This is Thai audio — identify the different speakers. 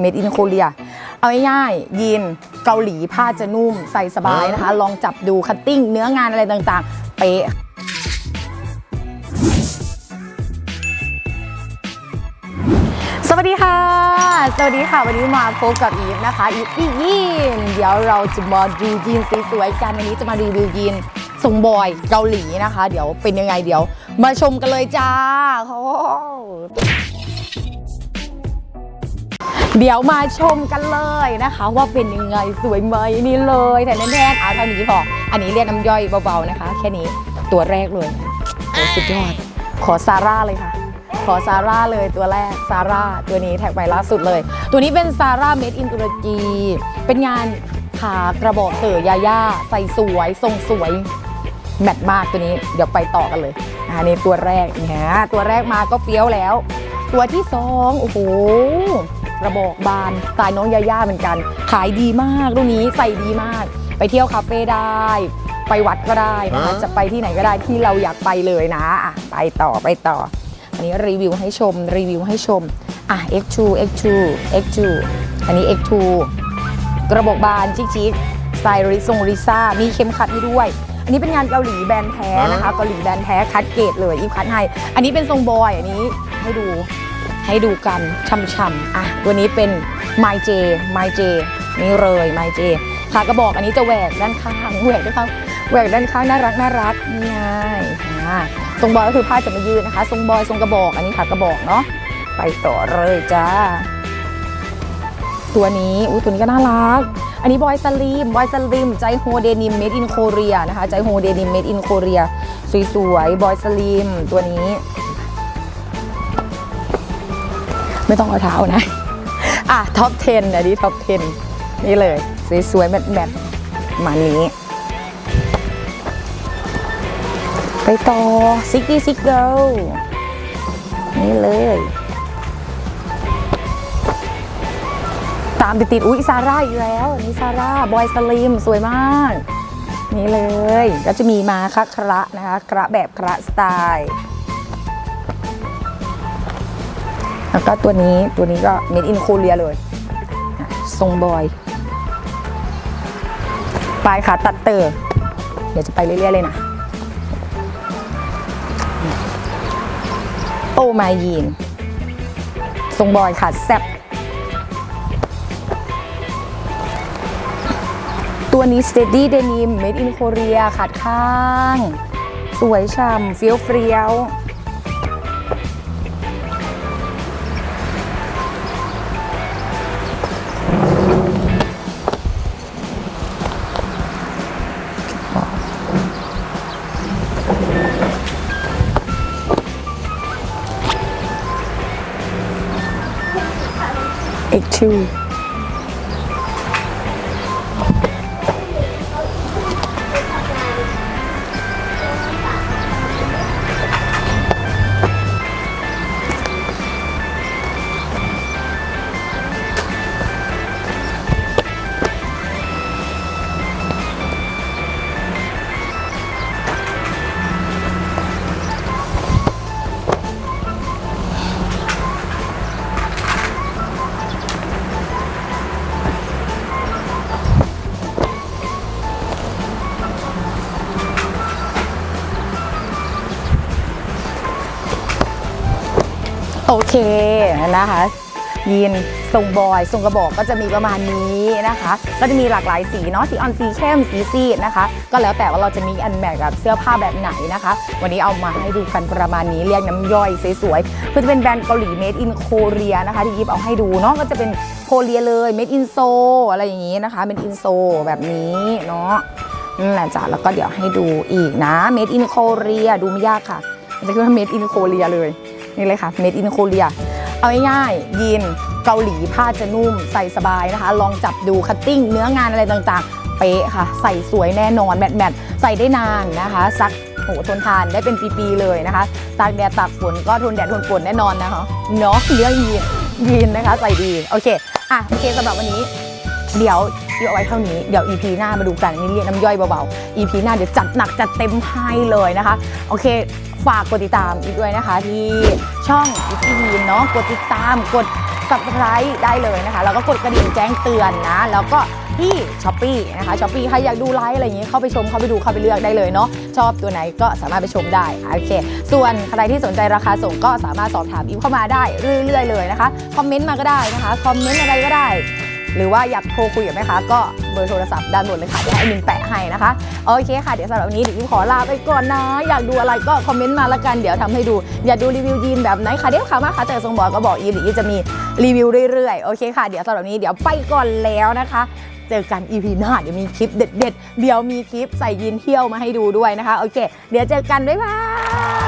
Speaker 1: เมดอินโคเรียเอาง่ายๆยีนเกาหลีผ้าจะนุ่มใส่สบายนะคะ ลองจับดูคัตติ้งเนื้องานอะไรต่างๆ เป๊ะสวัสดีค่ะ สวัสดีค่ะ วันนี้มาพบกับอีฟนะคะอีฟอียีนเดี๋ยวเราจะมาดูยีนสวยๆกันวันนี้จะมารีวิวยีนทรงบอยเกาหลีนะคะ เดี๋ยวเป็นยังไงเดี๋ยว มาชมกันเลยจ้าโอ้ เดี๋ยวมาชมกันเลยนะคะ ว่าเป็นยังไงสวยไหมนี่เลยแต่แน่ๆเอาเท่านี้พออันนี้เรียกน้ำย่อยเบาๆนะคะ แค่นี้ตัวแรกเลยโอ้สุดยอด ขอซาร่าเลยค่ะ ขอซาร่าเลยตัวแรกซาร่าตัวนี้แท็กไปล่าสุดเลย ตัวนี้เป็นซาร่าเมดอินตุรกีเป็นงานขากระบอกเต๋อยาย่าใส่สวยทรงสวยแมทมากตัวนี้เดี๋ยวไปต่อกันเลยอ่านี่ตัวแรกเนี่ยตัวแรกมาก็เฟี้ยวแล้ว ตัวที่สองโอ้โห กระบอกบานสไตล์น้องยาย่าเหมือนกัน ขายดีมากรุ่นนี้ใส่ดีมาก ไปเที่ยวคาเฟ่ได้ ไปวัดก็ได้นะคะจะไปที่ไหนก็ได้ที่เราอยากไปเลยนะอะไปต่อไปต่อ อันนี้รีวิวให้ชมรีวิวให้ชมอะ X2 X2 X2 อันนี้ X2 กระบอกบานชิคๆสไตล์ริซงริซ่ามีเข็มขัดให้ด้วยอันนี้เป็นงานเกาหลีแบรนด์แท้นะคะเกาหลีแบรนด์แท้คัดเกรดเลยอีฟคัดให้ อันนี้เป็นทรงบอยอันนี้ให้ดู ให้ดูกันช่ำๆอะตัวนี้เป็น My J My J นี่เลย My J ขากระบอกอันนี้จะแหวกด้านข้างแหวกด้านข้างแหวกด้านข้างน่ารักน่ารักนี่ไงอะทรงบอยก็คือผ้าจะไม่ยืดนะคะ ทรงบอยทรงกระบอกอันนี้ขากระบอกเนาะไปต่อเลยจ้าตัวนี้อุ้ยตัวนี้ก็น่ารัก อันนี้บอยสลีมบอยสลีมใจโฮเดนิมเมดอินโคเรียนะคะ ใจโฮเดนิมเมดอินโคเรียสวยๆบอยสลีมตัวนี้ ไม่ต้องเอาเท้านะ อะท็อป 10 อันนี้ท็อป 10 นี่เลยสวยๆแมทๆมานี้ ไปต่อซิกดี้ซิกเกิลนี่เลย ตามติดๆอุ๊ยซาร่าอีกแล้ว อันนี่ซาร่า บอยสลิม สวยมาก นี่เลย ก็จะมีมาคะคระนะคะ คระแบบคระสไตล์ แล้วก็ตัวนี้ตัวนี้ก็เมดอินโคเรียเลยทรงบอย ปลายขาตัดเตอร์ เดี๋ยวจะไปเรื่อยๆเลยนะโอ้มายีน ทรงบอยขาแซบตัวนี้ Steady Denim Made in Korea ขาดข้าง สวยช่ำเฟี้ยวเฟี้ยว ก โอเคนะคะ ยีนทรงบอยทรงกระบอกก็จะมีประมาณนี้นะคะ ก็จะมีหลากหลายสีเนาะสีออนสีเข้มสีซีดนะคะ ก็แล้วแต่ว่าเราจะมีอันแมทกับเสื้อผ้าแบบไหนนะคะ วันนี้เอามาให้ดูกันประมาณนี้เรียกน้ำย่อยสวยๆเพื่อจะเป็นแบรนด์เกาหลี made in Korea นะคะที่ยิบเอาให้ดูเนาะก็จะเป็นโคเรียเลย made in Seoul อะไรอย่างนี้นะคะ made in Seoul แบบนี้เนาะนั่นแหละจ้ะแล้วก็เดี๋ยวให้ดูอีกนะ made in Korea ดูไม่ยากค่ะ จะขึ้นว่า made in Korea เลย นี่เลยค่ะ made in Korea เอาง่ายๆยีนเกาหลีผ้าจะนุ่มใส่สบายนะคะ ลองจับดูคัตติ้งเนื้องานอะไรต่างๆ เป๊ะค่ะ ใส่สวยแน่นอนแมทแมทใส่ได้นานนะคะซักโหทนทานได้เป็นปีๆเลยนะคะ ตากแดดตากฝนก็ทนแดดทนฝนแน่นอนนะคะเนาะเรื่องยีนยีนนะคะใส่ดี โอเค อะ โอเคสำหรับวันนี้ เดี๋ยว ที่เอาไว้เท่านี้ เดี๋ยว EP หน้ามาดูกันนี่เรียกน้ำย่อยเบาๆ EP หน้าเดี๋ยวจัดหนักจัดเต็มให้เลยนะคะ โอเค ฝากกดติดตามอีกด้วยนะคะที่ช่องอีพีเนาะกดติดตามกด subscribe ได้เลยนะคะ แล้วก็กดกระดิ่งแจ้งเตือนนะ แล้วก็ที่ช้อปปีนะคะช้อปปีใครอยากดูไลฟ์อะไรอย่างงี้เข้าไปชมเข้าไปดูเข้าไปเลือกได้เลยเนาะชอบตัวไหนก็สามารถไปชมได้โอเค ส่วนใครที่สนใจราคาส่งก็สามารถสอบถามอิฟเข้ามาได้เรื่อยๆเลยนะคะคอมเมนต์มาก็ได้นะคะคอมเมนต์อะไรก็ได้ หรือว่าอยากโทรคุยกับแม่ค้าก็เบอร์โทรศัพท์ด้านบนเลยค่ะเดี๋ยวให้มินแปะให้นะคะ โอเคค่ะ เดี๋ยวสำหรับวันนี้เดี๋ยวอิมขอลาไปก่อนนะ อยากดูอะไรก็คอมเมนต์มาละกันเดี๋ยวทำให้ดู อยากดูรีวิวยีนแบบไหนค่ะเดี๋ยวค่ะมาค่ะเจอทรงบอกก็บอกอีหรืออีจะมีรีวิวเรื่อยๆโอเคค่ะเดี๋ยวสำหรับวันนี้เดี๋ยวไปก่อนแล้วนะคะเจอกัน EP หน้าเดี๋ยวมีคลิปเด็ด ๆ เดี๋ยวมีคลิปใส่ยีนเที่ยวมาให้ดูด้วยนะคะ โอเค เดี๋ยวเจอกัน บ๊ายบาย